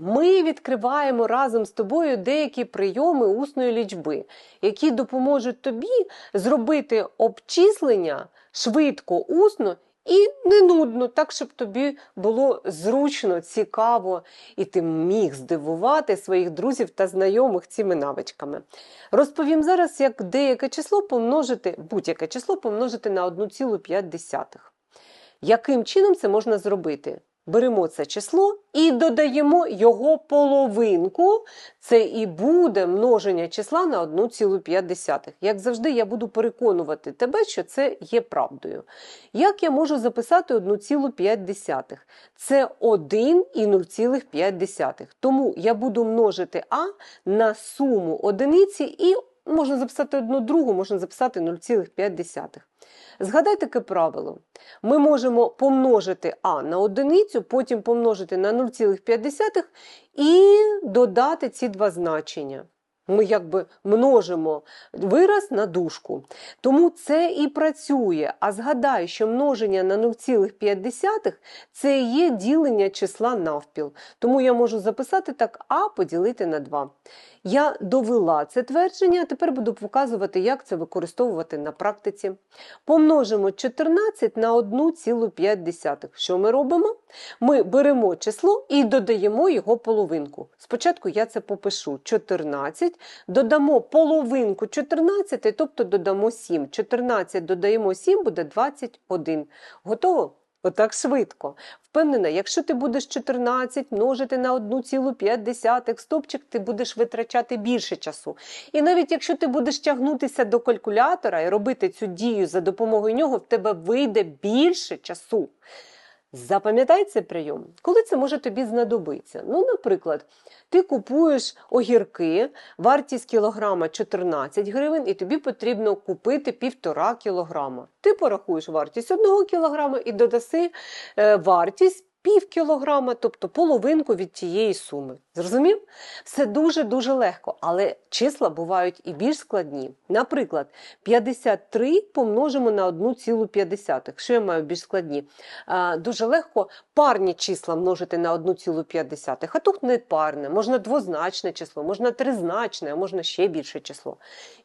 Ми відкриваємо разом з тобою деякі прийоми усної лічби, які допоможуть тобі зробити обчислення швидко, усно і не нудно, так, щоб тобі було зручно, цікаво, і ти міг здивувати своїх друзів та знайомих цими навичками. Розповім зараз, як деяке число помножити, будь-яке число помножити на 1,5. Яким чином це можна зробити? Беремо це число і додаємо його половинку. Це і буде множення числа на 1,5. Як завжди, я буду переконувати тебе, що це є правдою. Як я можу записати 1,5? Це 1 і 0,5. Тому я буду множити А на суму одиниці і можна записати одну другу, можна записати 0,5. Згадай таке правило. Ми можемо помножити А на одиницю, потім помножити на 0,5 і додати ці два значення. Ми якби множимо вираз на дужку. Тому це і працює. А згадай, що множення на 0,5 це є ділення числа навпіл. Тому я можу записати так А поділити на 2. Я довела це твердження, а тепер буду показувати, як це використовувати на практиці. Помножимо 14 на 1,5. Що ми робимо? Ми беремо число і додаємо його половинку. Спочатку я це попишу 14, додамо половинку 14, тобто додамо 7. 14 додаємо 7, буде 21. Готово? Отак швидко. Впевнена, якщо ти будеш 14 множити на 1,5 стопчик, ти будеш витрачати більше часу. І навіть якщо ти будеш тягнутися до калькулятора і робити цю дію за допомогою нього, в тебе вийде більше часу. Запам'ятай цей прийом, коли це може тобі знадобитися. Ну, наприклад, ти купуєш огірки, вартість кілограма 14 гривень, і тобі потрібно купити півтора кілограма. Ти порахуєш вартість одного кілограма і додаси е, вартість пів кілограма, тобто половинку від тієї суми. Зрозумів? Все дуже-дуже легко, але числа бувають і більш складні. Наприклад, 53 помножимо на 1,5. Що я маю більш складні? Дуже легко парні числа множити на 1,5, а тут не парне, можна двозначне число, можна тризначне, а можна ще більше число.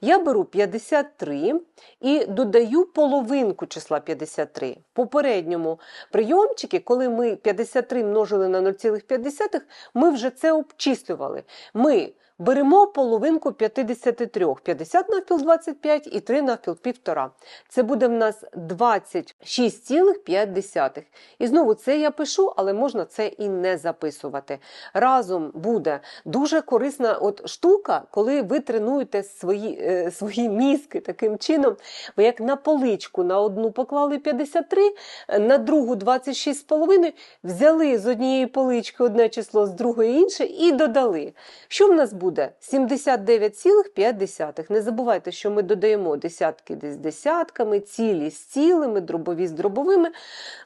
Я беру 53 і додаю половинку числа 53. В попередньому прийомчики, коли ми 53 множили на 0,5, ми вже це обчислювали. Ми беремо половинку 53, 50 навпіл 25 і 3 навпіл 1,5. Це буде в нас 26,5. І знову це я пишу, але можна це і не записувати. Разом буде дуже корисна от штука, коли ви тренуєте свої, е, свої мізки таким чином. Ви як на поличку на одну поклали 53, на другу 26,5, взяли з однієї полички одне число, з другої інше і додали. Що в нас буде? 79,5. Не забувайте, що ми додаємо десятки з десятками, цілі з цілими, дробові з дробовими.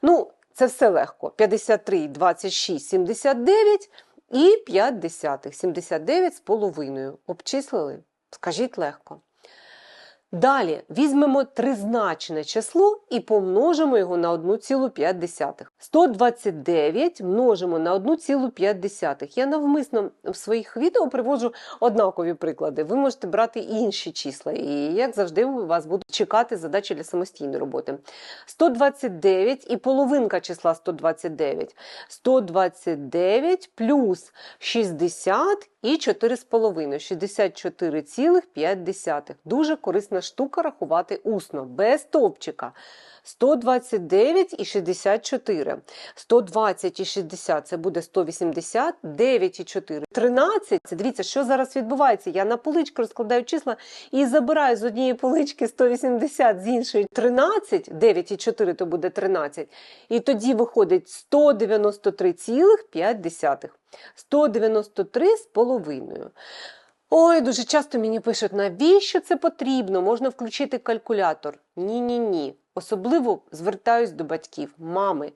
Ну, це все легко. 53, 26, 79 і 5 десятих. 79 з половиною. Обчислили? Скажіть легко. Далі візьмемо тризначне число і помножимо його на 1,5. 129 множимо на 1,5. Я навмисно в своїх відео приводжу однакові приклади. Ви можете брати інші числа. І, як завжди, у вас будуть чекати задачі для самостійної роботи. 129 і половинка числа 129. 129 плюс 60 і 4,5. 64,5. Дуже корисна штука рахувати усно, без топчика. 129 і 64. 120 і 60 це буде 180, 9 і 4. 13. Це дивіться, що зараз відбувається. Я на поличку розкладаю числа і забираю з однієї полички 180, з іншої 13, 9 і 4 то буде 13. І тоді виходить 193,5. 193 з половиною. Ой, дуже часто мені пишуть, навіщо це потрібно? Можна включити калькулятор. Ні-ні ні. Особливо звертаюсь до батьків, мами.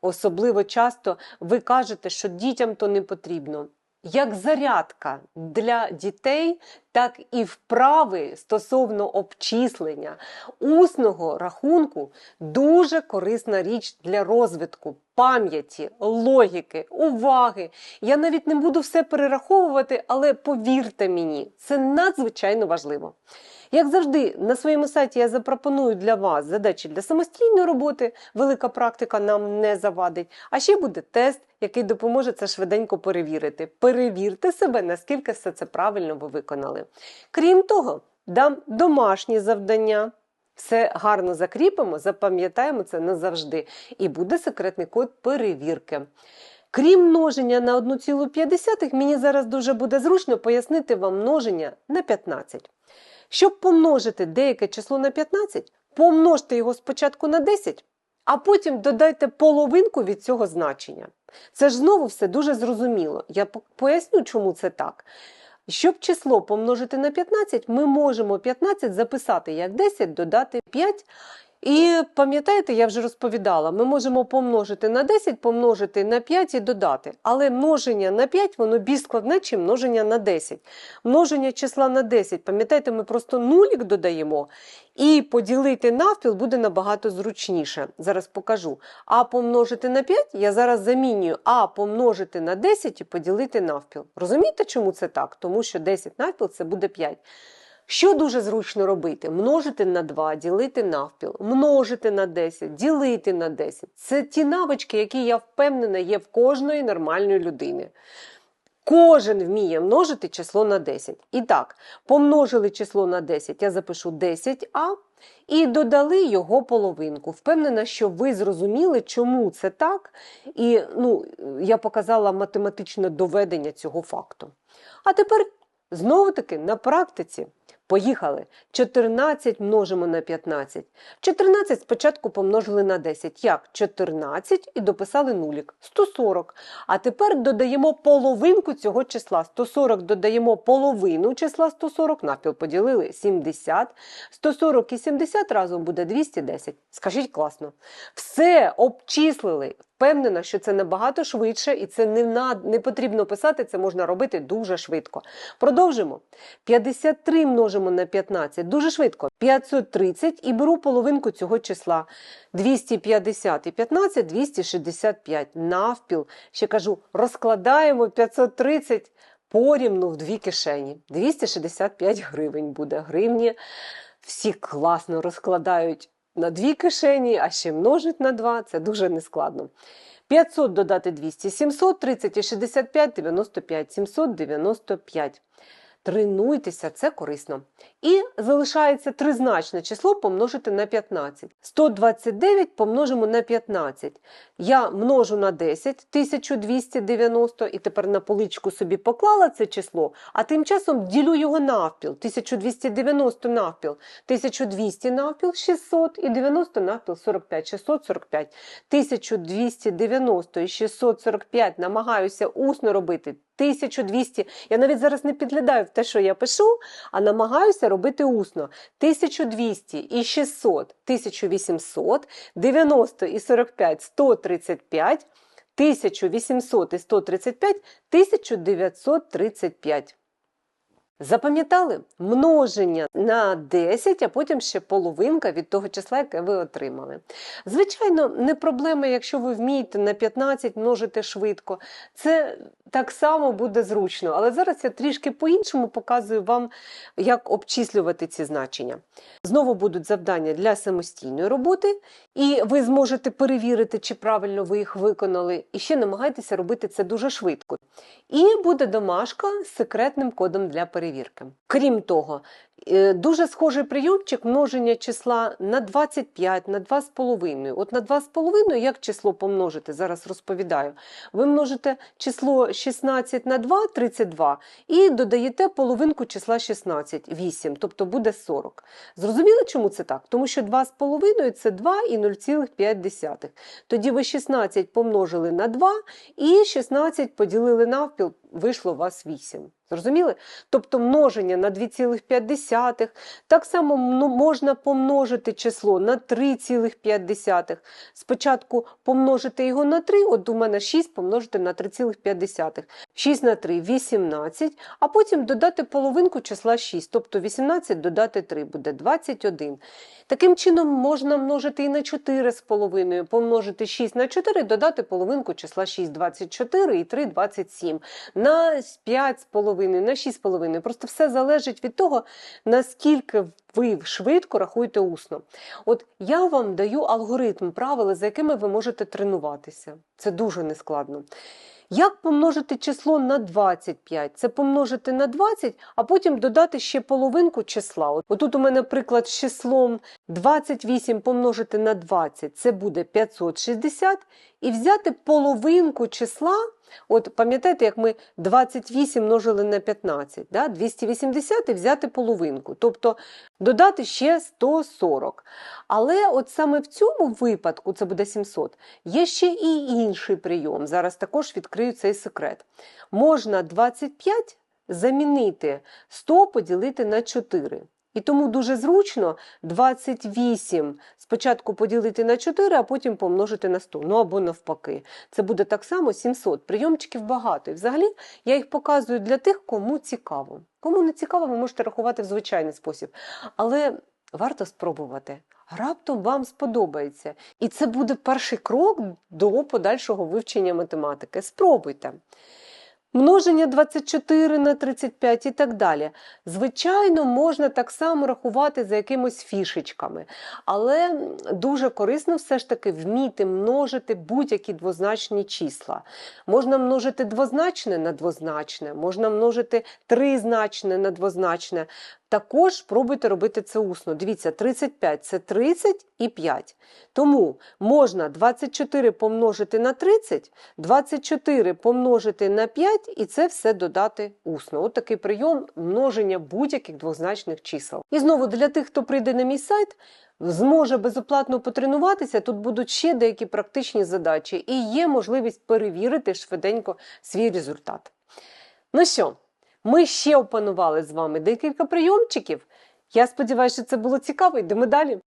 Особливо часто ви кажете, що дітям то не потрібно. Як зарядка для дітей так і вправи стосовно обчислення усного рахунку дуже корисна річ для розвитку пам'яті, логіки, уваги. Я навіть не буду все перераховувати, але повірте мені, це надзвичайно важливо. Як завжди, на своєму сайті я запропоную для вас задачі для самостійної роботи. Велика практика нам не завадить. А ще буде тест, який допоможе це швиденько перевірити. Перевірте себе, наскільки все це правильно ви виконали. Крім того, дам домашні завдання. Все гарно закріпимо, запам'ятаємо це назавжди. І буде секретний код перевірки. Крім множення на 1,5, мені зараз дуже буде зручно пояснити вам множення на 15. Щоб помножити деяке число на 15, помножте його спочатку на 10, а потім додайте половинку від цього значення. Це ж знову все дуже зрозуміло. Я поясню, чому це так. Щоб число помножити на 15, ми можемо 15 записати як 10, додати 5. І пам'ятаєте, я вже розповідала, ми можемо помножити на 10, помножити на 5 і додати. Але множення на 5 воно більш складне, ніж множення на 10. Множення числа на 10, пам'ятаєте, ми просто нулік додаємо, і поділити навпіл буде набагато зручніше. Зараз покажу. А помножити на 5 я зараз замінюю А помножити на 10 і поділити навпіл. Розумієте, чому це так? Тому що 10 навпіл це буде 5. Що дуже зручно робити? Множити на 2, ділити навпіл, множити на 10, ділити на 10. Це ті навички, які я впевнена є в кожної нормальної людини. Кожен вміє множити число на 10. І так, помножили число на 10, я запишу 10а і додали його половинку. Впевнена, що ви зрозуміли, чому це так. І ну, я показала математичне доведення цього факту. А тепер знову-таки на практиці. Поїхали. 14 множимо на 15. 14 спочатку помножили на 10. Як? 14 і дописали нулік. 140. А тепер додаємо половинку цього числа. 140 додаємо половину числа 140, навпіл поділили 70. 140 і 70 разом буде 210. Скажіть класно. Все обчислили. Впевнена, що це набагато швидше і це не, над... не потрібно писати, це можна робити дуже швидко. Продовжимо. 53 множимо на 15. Дуже швидко. 530 і беру половинку цього числа. 250 і 15 – 265. Навпіл. Ще кажу, розкладаємо 530 порівну в дві кишені. 265 гривень буде. Гривні всі класно розкладають на дві кишені, а ще множить на два. Це дуже нескладно. 500 додати 200, 700, 30 і 65, 95, 795. Тренуйтеся, це корисно. І залишається тризначне число помножити на 15. 129 помножимо на 15. Я множу на 10, 1290, і тепер на поличку собі поклала це число, а тим часом ділю його навпіл. 1290 навпіл, 1200 навпіл 600 і 90 навпіл 45, 645. 1290 і 645 намагаюся усно робити. 1200. Я навіть зараз не підглядаю в те, що я пишу, а намагаюся робити усно. 1200 і 600 1800, 90 і 45 135, 1800 і 135 1935. Запам'ятали? Множення на 10, а потім ще половинка від того числа, яке ви отримали. Звичайно, не проблема, якщо ви вмієте на 15 множити швидко. Це так само буде зручно. Але зараз я трішки по-іншому показую вам, як обчислювати ці значення. Знову будуть завдання для самостійної роботи, і ви зможете перевірити, чи правильно ви їх виконали. І ще намагайтеся робити це дуже швидко. І буде домашка з секретним кодом для перевірки. Крім того, дуже схожий прийомчик множення числа на 25, на 2,5. От на 2,5 як число помножити? Зараз розповідаю. Ви множите число 16 на 2 32 і додаєте половинку числа 16 8, тобто буде 40. Зрозуміли, чому це так? Тому що 2,5 це 2 і 0,5. Тоді ви 16 помножили на 2 і 16 поділили навпіл, вийшло у вас 8. Зрозуміли? Тобто множення на 2,5. Так само можна помножити число на 3,5. Спочатку помножити його на 3, от у мене 6 помножити на 3,5. 6 на 3 – 18, а потім додати половинку числа 6, тобто 18 додати 3 буде 21. Таким чином можна множити і на 4 з половиною, помножити 6 на 4, додати половинку числа 6, 24 і 3 – 27. На 5 з половиною, на 6 з половиною. Просто все залежить від того, наскільки ви швидко рахуєте усно. От я вам даю алгоритм, правила, за якими ви можете тренуватися. Це дуже нескладно. Як помножити число на 25? Це помножити на 20, а потім додати ще половинку числа. От Отут у мене приклад з числом 28 помножити на 20, це буде 560, і взяти половинку числа. От пам'ятаєте, як ми 28 множили на 15, да? 280 і взяти половинку, тобто додати ще 140. Але от саме в цьому випадку, це буде 700, є ще і інший прийом. Зараз також відкрию цей секрет. Можна 25 замінити 100 поділити на 4. І тому дуже зручно 28 спочатку поділити на 4, а потім помножити на 100. Ну або навпаки. Це буде так само 700. Прийомчиків багато. І взагалі я їх показую для тих, кому цікаво. Кому не цікаво, ви можете рахувати в звичайний спосіб. Але варто спробувати. Раптом вам сподобається. І це буде перший крок до подальшого вивчення математики. Спробуйте. Множення 24 на 35 і так далі. Звичайно, можна так само рахувати за якимось фішечками, але дуже корисно все ж таки вміти множити будь-які двозначні числа. Можна множити двозначне на двозначне, можна множити тризначне на двозначне. Також пробуйте робити це усно. Дивіться, 35 це 30 і 5. Тому можна 24 помножити на 30, 24 помножити на 5 і це все додати усно. От такий прийом множення будь-яких двозначних чисел. І знову для тих, хто прийде на мій сайт, зможе безоплатно потренуватися, тут будуть ще деякі практичні задачі і є можливість перевірити швиденько свій результат. Ну що? Ми ще опанували з вами декілька прийомчиків. Я сподіваюся, що це було цікаво. Йдемо далі.